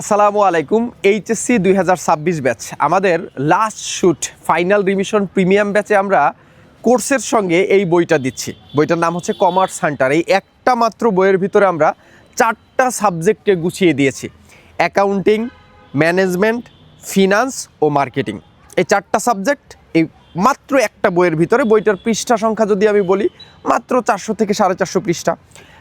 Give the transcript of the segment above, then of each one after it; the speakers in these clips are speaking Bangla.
আসসালামু আলাইকুম, এইচএসসি দুই হাজার ছাব্বিশ ব্যাচ। আমাদের last shoot final revision premium ব্যাচে আমরা কোর্সের সঙ্গে এই বইটা দিচ্ছি। বইটার নাম হচ্ছে কমার্স হান্টার এই একটা মাত্র বইয়ের ভিতরে আমরা চারটা সাবজেক্টকে গুছিয়ে দিয়েছি। অ্যাকাউন্টিং ম্যানেজমেন্ট ফিনান্স ও মার্কেটিং এই চারটা সাবজেক্ট এই মাত্র একটা বইয়ের ভিতরে বইটার পৃষ্ঠা সংখ্যা যদি আমি বলি, মাত্র চারশো থেকে সাড়ে চারশো পৃষ্ঠা।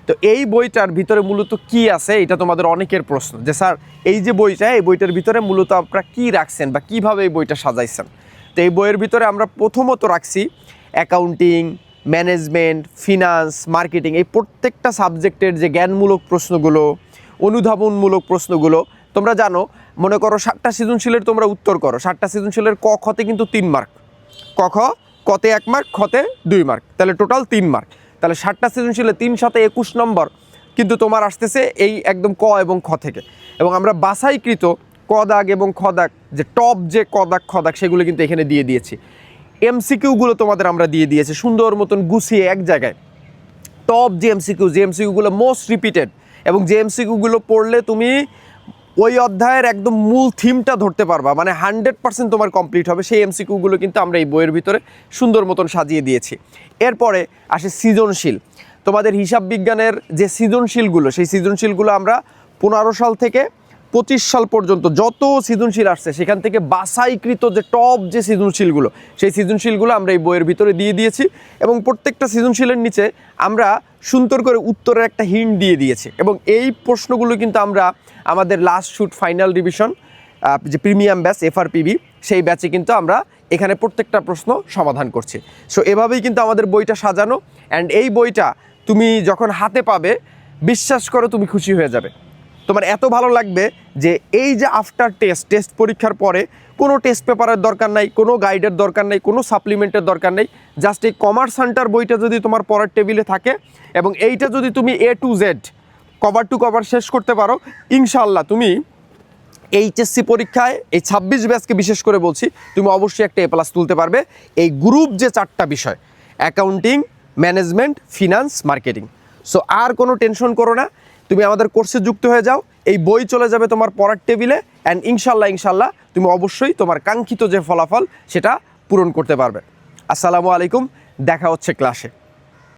তো এই বইটার ভিতরে মূলত কি আছে, এটা তোমাদের অনেকের প্রশ্ন যে, স্যার, এই যে বইটা, এই বইটার ভিতরে মূলত আপনারা কী রাখছেন বা কীভাবে এই বইটা সাজাইছেন? তো এই বইয়ের ভিতরে আমরা প্রথমত রাখছি অ্যাকাউন্টিং, ম্যানেজমেন্ট, ফিনান্স, মার্কেটিং এই প্রত্যেকটা সাবজেক্টের যে জ্ঞানমূলক প্রশ্নগুলো, অনুধাবনমূলক প্রশ্নগুলো, তোমরা জানো, মনে করো ষাটটা সৃজনশীলের তোমরা উত্তর করো। ষাটটা সৃজনশীলের ক কিন্তু তিন মার্ক। ক খ কতে এক মার্ক, খতে দুই মার্ক। তাহলে টোটাল তিন মার্ক। তাহলে ষাটটা সৃজনশীলে তিন সাথে একুশ নম্বর কিন্তু তোমার আসতেছে এই একদম ক এবং খ থেকে। এবং আমরা বাছাইকৃত ক দাগ এবং খ দাগ যে টপ যে ক দাগ খ দাগ সেগুলো কিন্তু এখানে দিয়ে দিয়েছি। এমসিকিউগুলো তোমাদের আমরা দিয়ে দিয়েছি, সুন্দর মতন গুছিয়ে এক জায়গায়। টপ যে এমসিকিউ, যে এমসিকিউগুলো মোস্ট রিপিটেড এবং যে এমসিকিউগুলো পড়লে তুমি ওই অধ্যায়ের একদম মূল থিমটা ধরতে পারবা। মানে হান্ড্রেড পার্সেন্ট তোমার কমপ্লিট হবে। সেই এমসিকিউগুলো কিন্তু আমরা এই বইয়ের ভিতরে সুন্দর মতন সাজিয়ে দিয়েছি। এরপরে আসে সৃজনশীল। তোমাদের হিসাব বিজ্ঞানের যে সৃজনশীলগুলো, সেই সৃজনশীলগুলো আমরা পনেরো সাল থেকে পঁচিশ সাল পর্যন্ত যত সৃজনশীল আসছে, সেখান থেকে বাছাইকৃত যে টপ যে সৃজনশীলগুলো, সেই সৃজনশীলগুলো আমরা এই বইয়ের ভিতরে দিয়ে দিয়েছি। এবং প্রত্যেকটা সৃজনশীলের নিচে আমরা সুন্দর করে উত্তরের একটা হিন্ট দিয়ে দিয়েছে। এবং এই প্রশ্নগুলো কিন্তু আমরা আমাদের লাস্ট শ্যুট ফাইনাল রিভিশন যে প্রিমিয়াম ব্যাচ এফআরপিবি সেই ব্যাচে কিন্তু আমরা এখানে প্রত্যেকটা প্রশ্ন সমাধান করছি। সো এভাবেই কিন্তু আমাদের বইটা সাজানো অ্যান্ড এই বইটা তুমি যখন হাতে পাবে, বিশ্বাস করো তুমি খুশি হয়ে যাবে। তোমার এত ভালো লাগবে যে এই যে আফটার টেস্ট টেস্ট পরীক্ষার পরে কোনো টেস্ট পেপারের দরকার নাই, কোনো গাইডের দরকার নেই, কোনো সাপ্লিমেন্টের দরকার নেই জাস্ট এই কমার্স সেন্টার বইটা যদি তোমার পড়ার টেবিলে থাকে এবং এইটা যদি তুমি A to Z cover to cover শেষ করতে পারো ইনশাল্লাহ তুমি এইচএসসি পরীক্ষায় এই ছাব্বিশ ব্যাচকে বিশেষ করে বলছি, তুমি অবশ্যই একটা এ প্লাস তুলতে পারবে। এই গ্রুপ যে চারটা বিষয় accounting management finance marketing so আর কোনো টেনশন করো না তুমি আমাদের কোর্সে যুক্ত হয়ে যাও, এই বই চলে যাবে তোমার পড়ার টেবিলে অ্যান্ড ইনশাল্লাহ ইনশাল্লাহ তুমি অবশ্যই তোমার কাঙ্ক্ষিত যে ফলাফল, সেটা পূরণ করতে পারবে। আসসালামু আলাইকুম, দেখা হচ্ছে ক্লাসে